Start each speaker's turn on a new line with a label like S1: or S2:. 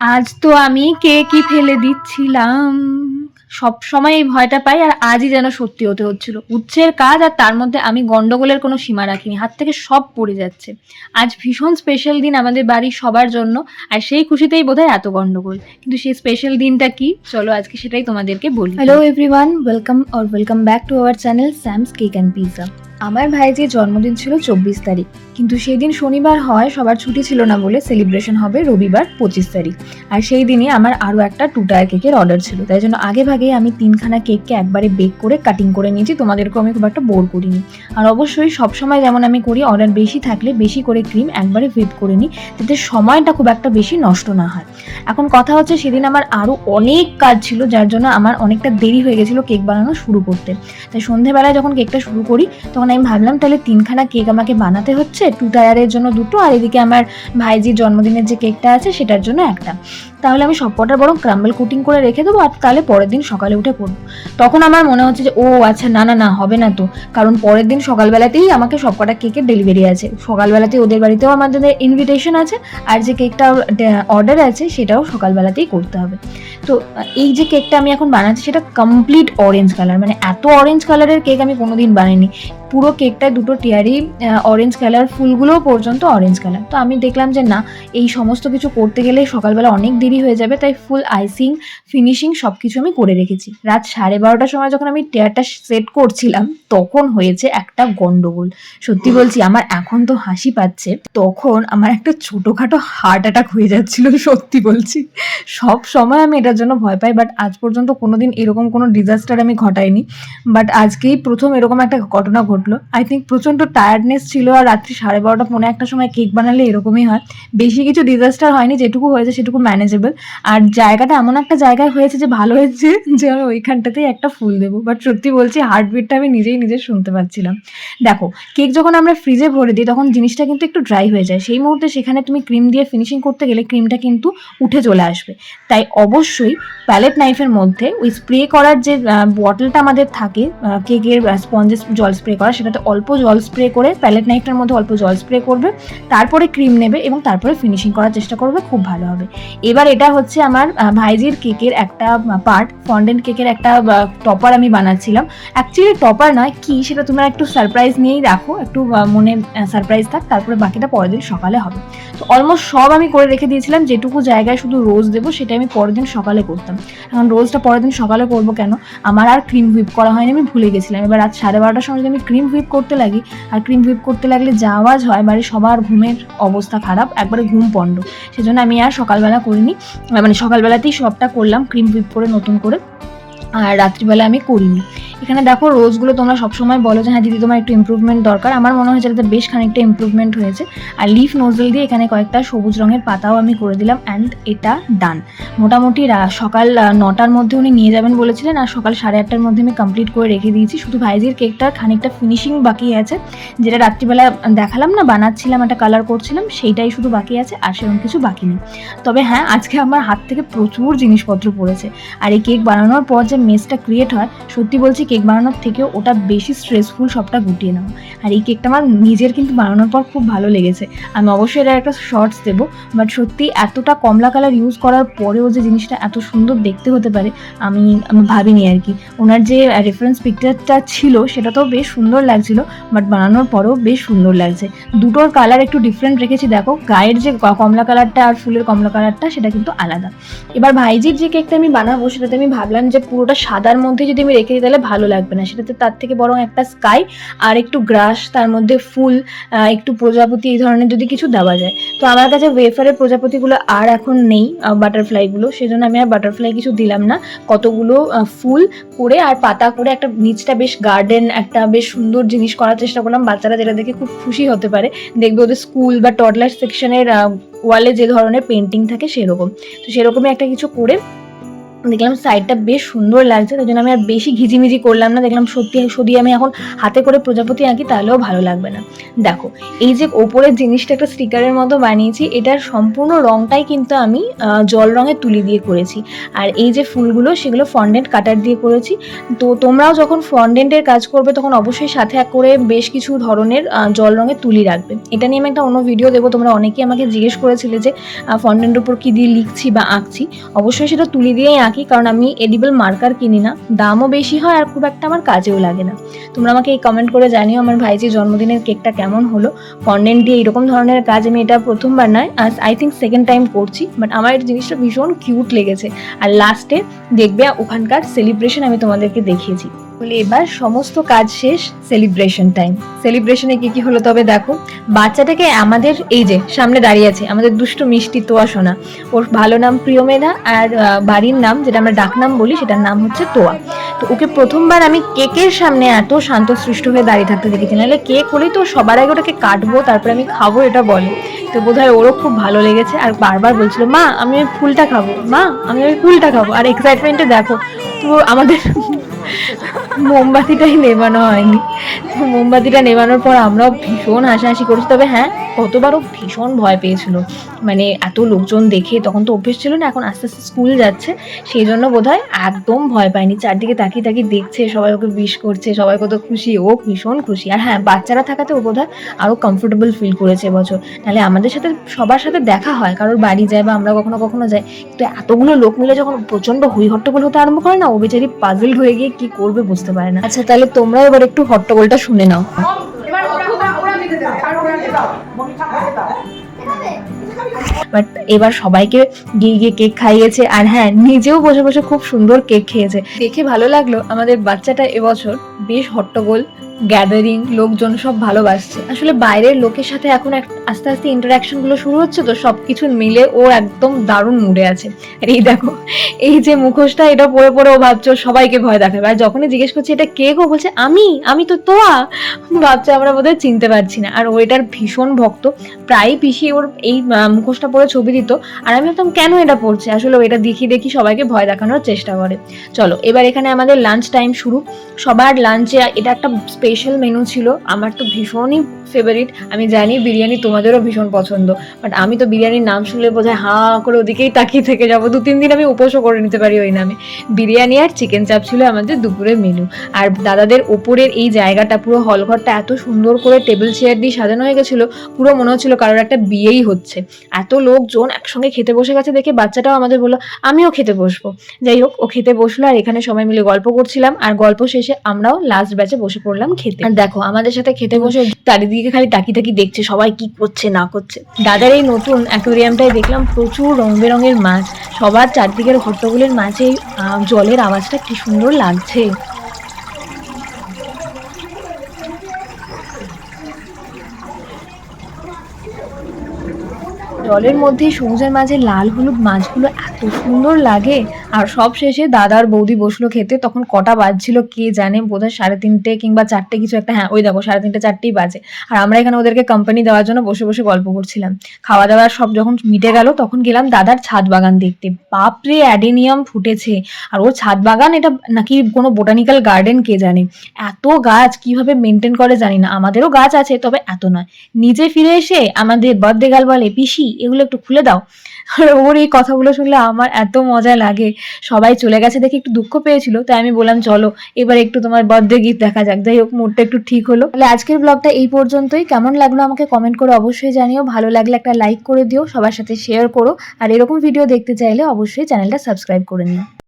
S1: আজ তো আমি কে কি ফেলে দিচ্ছিলাম। সব সময় এই ভয়টা পাই আর আজই যেন সত্যি হতে হচ্ছিল। উচ্ছের কাজ আর তার মধ্যে আমি গন্ডগোলের কোনো সীমা রাখিনি। হাত থেকে সব পড়ে যাচ্ছে। আজ ভীষণ স্পেশাল দিন আমাদের বাড়ির সবার জন্য আর সেই খুশিতেই বোধহয় এত গন্ডগোল। কিন্তু সেই স্পেশাল দিনটা কি? চলো আজকে সেটাই তোমাদেরকে বলি। Hello everyone welcome or welcome back to our channel Sam's cake and pizza আমার ভাইজির জন্মদিন ছিল চব্বিশ তারিখ, কিন্তু সেই দিন শনিবার হয়, সবার ছুটি ছিল না বলে সেলিব্রেশন হবে রবিবার পঁচিশ তারিখ। আর সেই দিনে আমার আরও একটা টু টায়ার কেকের অর্ডার ছিল। তাই জন্য আগে ভাগে আমি তিনখানা কেককে একবারে বেক করে কাটিং করে নিয়েছি। তোমাদেরকেও আমি খুব একটা বোর করিনি। আর অবশ্যই সবসময় যেমন আমি করি অর্ডার বেশি থাকলে বেশি করে ক্রিম একবারে হুইপ করে নিই, যাতে সময়টা খুব একটা বেশি নষ্ট না হয়। এখন কথা হচ্ছে সেদিন আমার আরও অনেক কাজ ছিল, যার জন্য আমার অনেকটা দেরি হয়ে গেছিল কেক বানানো শুরু করতে। তাই সন্ধেবেলায় যখন কেকটা শুরু করি, তখন আমি ভাবলাম, তাহলে তিনখানা কেক আমাকে বানাতে হচ্ছে। টু টায়ারের জন্য দুটো, আর এদিকে আমার ভাইজির জন্মদিনের যে কেকটা আছে, সেটার জন্য একটা। তাহলে আমি সবকটা বরং ক্রাম্বল কুটিং করে রেখে দেবো আর তাহলে পরের দিন সকালে উঠে করব তখন আমার মনে হচ্ছে যে, ও আচ্ছা না না না, হবে না তো। কারণ পরের দিন সকালবেলাতেই আমাকে সবকটা কেকের ডেলিভারি আছে। সকালবেলাতেই ওদের বাড়িতেও আমাদের ইনভিটেশন আছে আর যে কেকটা অর্ডার আছে সেটাও সকালবেলাতেই করতে হবে। তো, এই যে কেকটা আমি এখন বানাচ্ছি সেটা কমপ্লিট অরেঞ্জ কালার মানে এত অরেঞ্জ কালারের কেক আমি কোনোদিন বানাইনি। পুরো কেকটায় দুটো টিয়ারি অরেঞ্জ কালার ফুলগুলোও পর্যন্ত অরেঞ্জ কালার তো আমি দেখলাম যে, না, এই সমস্ত কিছু করতে গেলে সকালবেলা অনেক দেরি হয়ে যাবে, তাই ফুল আইসিং ফিনিশিং সব কিছু আমি করে রেখেছি। রাত সাড়ে বারোটার সময় যখন আমি টেয়ারটা সেট করছিলাম, তখন হয়েছে একটা গন্ডগোল। সত্যি বলছি, আমার এখন তো হাসি পাচ্ছে, তখন আমার একটা ছোটোখাটো হার্ট অ্যাটাক হয়ে যাচ্ছিল, সত্যি বলছি। সব সময় আমি এটার জন্য ভয় পাই বাট আজ পর্যন্ত কোনোদিন এরকম কোনো ডিজাস্টার আমি ঘটাইনি। বাট আজকেই প্রথম এরকম একটা ঘটনা ঘটলো। আই থিঙ্ক প্রচণ্ড টায়ার্ডনেস ছিল আর রাত্রি সাড়ে বারোটা পনেরো একটা সময় কেক বানালে এরকমই হয়। বেশি কিছু ডিজাস্টার হয়নি, যেটুকু হয়েছে সেটুকু ম্যানেজেবল আর জায়গাটা এমন একটা জায়গায় হয়েছে যে ভালো হয়েছে যে আমি ওইখানটাতেই একটা ফুল দেবো। বাট সত্যি বলছি হার্টবিটটা আমি নিজেই নিজে শুনতে পাচ্ছিলাম। দেখো কেক যখন আমরা ফ্রিজে ভরে দিই, তখন জিনিসটা কিন্তু একটু ড্রাই হয়ে যায়। সেই মুহূর্তে সেখানে তুমি ক্রিম দিয়ে ফিনিশিং করতে গেলে ক্রিমটা কিন্তু উঠে চলে আসবে। তাই অবশ্যই প্যালেট নাইফের মধ্যে ওই স্প্রে করার যে বটলটা আমাদের থাকে কেকের স্পঞ্জে জল স্প্রে করা, সেটাতে অল্প জল স্প্রে করে প্যালেট নাইফটার মধ্যে অল্প জল স্প্রে করবে। তারপরে ক্রিম নেবে এবং তারপরে ফিনিশিং করার চেষ্টা করবে, খুব ভালো হবে। এবার এটা হচ্ছে আমার ভাইজির কেকের একটা পার্ট ফন্ডেন্ট কেকের একটা টপার আমি বানাচ্ছিলাম। অ্যাকচুয়ালি টপার নয়, কি সেটা তোমরা একটু সারপ্রাইজ নিয়েই রাখো, একটু মনে সারপ্রাইজ থাক, তারপরে বাকিটা পরের দিন সকালে হবে। তো অলমোস্ট সব আমি করে রেখে দিয়েছিলাম, যেটুকু জায়গায় শুধু রোজ দেবো, সেটা আমি পরের দিন সকালে করতাম। এখন রোজটা পরের দিন সকালে করব কেন? আমার আর ক্রিম হুইপ করা হয়নি, আমি ভুলে গেছিলাম। এবার রাত সাড়ে বারোটার সময় যদি আমি ক্রিম হুইপ করতে লাগি, আর ক্রিম হুইপ করতে লাগলে যা আওয়াজ হয়, বাড়ির সবার ঘুমের অবস্থা খারাপ, একবারে ঘুম পণ্ড। সেজন্য আমি আর সকালবেলা করিনি। মানে সকালবেলাতেই সবটা করলাম ক্রিম হুইপ করে নতুন করে আর রাত্রিবেলা আমি করিনি। এখানে দেখো রোজগুলো তোমরা সবসময় বলো যে হ্যাঁ দিদি, তোমার একটু ইমপ্রুভমেন্ট দরকার। আমার মনে হয়েছে এটাতে বেশ খানিকটা ইমপ্রুভমেন্ট হয়েছে। আর লিফ নোজেল দিয়ে এখানে কয়েকটা সবুজ রঙের পাতাও আমি করে দিলাম অ্যান্ড এটা ডান মোটামুটি সকাল নটার মধ্যে উনি নিয়ে যাবেন বলেছিলেন আর সকাল সাড়ে আটটার মধ্যে আমি কমপ্লিট করে রেখে দিয়েছি। শুধু ভাইজির কেকটার খানিকটা ফিনিশিং বাকি আছে। যেটা রাত্রিবেলা দেখালাম না, বানাচ্ছিলাম, একটা কালার করছিলাম, সেইটাই শুধু বাকি আছে, আর সেরকম কিছু বাকি নেই। তবে হ্যাঁ আজকে আমার হাত থেকে প্রচুর জিনিসপত্র পড়েছে। আর এই কেক বানানোর পর যে মেসটা ক্রিয়েট হয়, সত্যি বলছি কেক বানানোর থেকেও ওটা বেশি স্ট্রেসফুল সবটা গুটিয়ে নেওয়া। আর এই কেকটা আমার নিজের কিন্তু বানানোর পর খুব ভালো লেগেছে। আমি অবশ্যই এটা একটা শর্টস দেবো। বাট সত্যি এতটা কমলা কালার ইউজ করার পরেও যে জিনিসটা এত সুন্দর দেখতে হতে পারে, আমি আমি ভাবিনি আর কি। ওনার যে রেফারেন্স পিকচারটা ছিল সেটা তো বেশ সুন্দর লাগছিল বাট বানানোর পরেও বেশ সুন্দর লাগছে। দুটোর কালার একটু ডিফারেন্ট রেখেছি, দেখো। গায়ের যে কমলা কালারটা আর ফুলের কমলা কালারটা সেটা কিন্তু আলাদা। এবার ভাইজির যে কেকটা আমি বানাবো, সেটাতে আমি ভাবলাম যে পুরোটা সাদার মধ্যে যদি আমি রেখে দিই, তাহলে ভালো লাগবে না। সেটাতে তার থেকে বরং একটা স্কাই আর একটু গ্রাস তার মধ্যে ফুল একটু প্রজাপতি এই ধরনের যদি কিছু দেওয়া যায়। তো আমার কাছে ওয়েফারের প্রজাপতিগুলো আর এখন নেই বাটারফ্লাইগুলো সেজন্য আমি আর বাটারফ্লাই কিছু দিলাম না। কতগুলো ফুল করে আর পাতা করে একটা নিচটা বেশ গার্ডেন একটা বেশ সুন্দর জিনিস করার চেষ্টা করলাম। বাচ্চারা যেটা দেখে খুব খুশি হতে পারে। দেখবে ওদের স্কুল বা টডলার সেকশনের ওয়ালে যে ধরনের পেন্টিং থাকে সেরকম। তো সেরকমই একটা কিছু করে দেখলাম সাইডটা বেশ সুন্দর লাগছে তাই জন্য আমি আর বেশি ঘিজিমিজি করলাম না। দেখলাম সত্যি সত্যি আমি এখন হাতে করে প্রজাপতি আঁকি, তাহলেও ভালো লাগবে না। দেখো, এই যে ওপরের জিনিসটা একটা স্টিকারের মতো বানিয়েছি, এটার সম্পূর্ণ রংটাই কিন্তু আমি জল রঙে তুলি দিয়ে করেছি। আর এই যে ফুলগুলো, সেগুলো ফন্ডেন্ট কাটার দিয়ে করেছি। তো তোমরাও যখন ফন্ডেন্টের কাজ করবে, তখন অবশ্যই সাথে এক করে বেশ কিছু ধরনের জল রঙের তুলি রাখবে। এটা নিয়ে আমি একটা অন্য ভিডিও দেবো, তোমরা অনেকেই আমাকে জিজ্ঞেস করেছিলে যে ফন্ডেন্টের উপর কী দিয়ে লিখছি বা আঁকছি। অবশ্যই সেটা তুলি দিয়েই আঁকি। কারণ আমি এডিবল মার্কার কিনি না। দামও বেশি হয় আর খুব একটা আমার কাজেও লাগে না। তোমরা আমাকে এই কমেন্ট করে জানিও আমার ভাইজির জন্মদিনের কেকটা কেমন হলো। ফন্ডেন্ট দিয়ে এরকম ধরনের কাজ আমি এটা প্রথমবার নয় আর আই থিঙ্ক সেকেন্ড টাইম করছি বাট আমার এই জিনিসটা ভীষণ কিউট লেগেছে। আর লাস্টে দেখবে ওখানকার সেলিব্রেশন আমি তোমাদেরকে দেখিয়েছি। বলে এবার সমস্ত কাজ শেষ সেলিব্রেশন টাইম সেলিব্রেশনে কি কি হলো তবে দেখো, বাচ্চাটাকে আমাদের এই যে সামনে দাঁড়িয়ে আছে, আমাদের দুষ্টু মিষ্টি তোয়া সোনা। ওর ভালো নাম প্রিয়মেধা আর বাড়ির নাম যেটা আমরা ডাকনাম বলি সেটার নাম হচ্ছে তোয়া। তো ওকে প্রথমবার আমি কেকের সামনে এত শান্তসৃষ্ট হয়ে দাঁড়িয়ে থাকতে দেখেছি। নাহলে কেক হলেই তো সবার আগে ওটাকে কাটবো, তারপরে আমি খাব এটা বলে। তো বোধহয় ওরও খুব ভালো লেগেছে আর বারবার বলছিল, মা, আমি ওই ফুলটা খাব, মা, আমি ওই ফুলটা খাব। আর এক্সাইটমেন্টে দেখো, তো আমাদের মোমবাতিটাই নেবানো হয়নি। মোমবাতিটা নেবানোর পর আমরাও ভীষণ হাসাহাসি করেছি। তবে হ্যাঁ কতবারও ভীষণ ভয় পেয়েছিল। মানে এত লোকজন দেখে তখন তো অভ্যেস ছিল না, এখন আস্তে আস্তে স্কুল যাচ্ছে। সেই জন্য বোধহয় একদম ভয় পায়নি চারদিকে তাকিয়ে তাকিয়ে দেখছে, সবাই ওকে বিশ করছে, সবাই কত খুশি। ও ভীষণ খুশি। আর হ্যাঁ বাচ্চারা থাকাতে ও বোধহয় আরও কমফোর্টেবল ফিল করেছে এবছর। নাহলে আমাদের সাথে, সবার সাথে দেখা হয়, কারোর বাড়ি যায় বা আমরা কখনো কখনো যাই। তো এতগুলো লোক মিলে যখন প্রচণ্ড হই হট্টগোল হতে আরম্ভ করে না, ও বেচারি পাজল হয়ে গিয়ে কি করবে বুঝতে পারে না। আচ্ছা তাহলে তোমরা এবার একটু হট্টগোলটা শুনে নাও। বাট এবার সবাইকে গিয়ে গিয়ে কেক খাইয়েছে। আর হ্যাঁ নিজেও বসে বসে খুব সুন্দর কেক খেয়েছে। দেখে ভালো লাগল আমাদের বাচ্চাটা এবছর বেশ হট্টগোল। গ্যাদারিং লোকজন সব ভালোবাসছে। আসলে বাইরের লোকের সাথে এখন আস্তে আস্তে ইন্টারাকশনগুলো শুরু হচ্ছে তো সব কিছু মিলে ও একদম দারুণ মুডে আছে। আর এই দেখো, এই যে মুখোশটা, এটা পরে পরে ও ভাবছে সবাইকে ভয় দেখাবে। আর যখনই জিজ্ঞেস করছে, এটা কে গো? বলছে, আমি আমি তো তোয়া। ভাবছে, আমরা বোধহয় চিনতে পারছি না। আর ও এটার ভীষণ ভক্ত। প্রায় পিসি ওর এই মুখোশটা পরে ছবি দিত। আর আমি ভাবতাম, কেন এটা পড়ছে আসলে ও এটা দেখি দেখি সবাইকে ভয় দেখানোর চেষ্টা করে। চলো, এবার এখানে আমাদের লাঞ্চ টাইম শুরু। সবার লাঞ্চে এটা একটা স্পেশাল মেনু ছিল। আমার তো ভীষণই ফেভারিট আমি জানি বিরিয়ানি তোমাদেরও ভীষণ পছন্দ। বাট আমি তো বিরিয়ানির নাম শুনলে বোধহয় হা করে ওদিকেই তাকিয়ে থেকে যাব। দু তিন দিন আমি উপোসও করে নিতে পারি ওই নামে। বিরিয়ানি আর চিকেন চাপ ছিল আমাদের দুপুরের মেনু আর দাদাদের ওপরের এই জায়গাটা, পুরো হলঘরটা এত সুন্দর করে টেবিল চেয়ার দিয়ে সাজানো হয়ে গেছিল, পুরো মনে হচ্ছিল কারোর একটা বিয়েই হচ্ছে। এত লোকজন একসঙ্গে খেতে বসে গেছে দেখে বাচ্চাটাও আমাদের বলল, আমিও খেতে বসবো। যাই হোক, ও খেতে বসল আর এখানে সবাই মিলে গল্প করছিলাম। আর গল্প শেষে আমরাও লাস্ট ব্যাচে বসে পড়লাম। খেতে। আর দেখো আমাদের সাথে খেতে বসে চারিদিকে খালি তাকি তাকি দেখছে সবাই কি করছে না করছে। দাদার এই নতুন অ্যাকোরিয়ামটাই দেখলাম প্রচুর রং বেরঙের মাছ। সবার চারদিকের হট্টগোলের মাঝে জলের আওয়াজটা কি সুন্দর লাগছে। জলের মধ্যে সবুজের মাঝে লাল হলুদ মাছগুলো এত সুন্দর লাগে। আর সব শেষে দাদার বৌদি বসল খেতে, তখন কটা বাজছিল কে জানে, বোধহয় সাড়ে তিনটে কিংবা চারটে কিছু একটা হ্যাঁ ওই দেখো সাড়ে তিনটে চারটেই বাজে। আর আমরা এখানে ওদেরকে কোম্পানি দেওয়ার জন্য বসে বসে গল্প করছিলাম। খাওয়া দাওয়া সব যখন মিটে গেল, তখন গেলাম দাদার ছাদ বাগান দেখতে। বাপরে, অ্যাডেনিয়াম ফুটেছে। আর ওর ছাদ বাগান এটা নাকি কোনো বোটানিক্যাল গার্ডেন কে জানে? এত গাছ, কীভাবে মেনটেন করে জানি না। আমাদেরও গাছ আছে, তবে এত নয়। নিজে ফিরে এসে আমাদের বার্থডে গাল বলে, পিসি এগুলো একটু খুলে দাও। ওর এই কথাগুলো শুনলে আমার এত মজা লাগে। সবাই চলে গেছে দেখে একটু দুঃখ পেয়েছিল, তাই আমি বললাম, চলো, এবার একটু তোমার বার্থডে গিফট দেখা যাক। যাই হোক, মুডটা একটু ঠিক হলো। তাহলে আজকের ব্লগটা এই পর্যন্তই। কেমন লাগল আমাকে কমেন্ট করে অবশ্যই জানিও। ভালো লাগলে একটা লাইক করে দিও, সবার সাথে শেয়ার করো। আর এরকম ভিডিও দেখতে চাইলে অবশ্যই চ্যানেলটা সাবস্ক্রাইব করে নিও।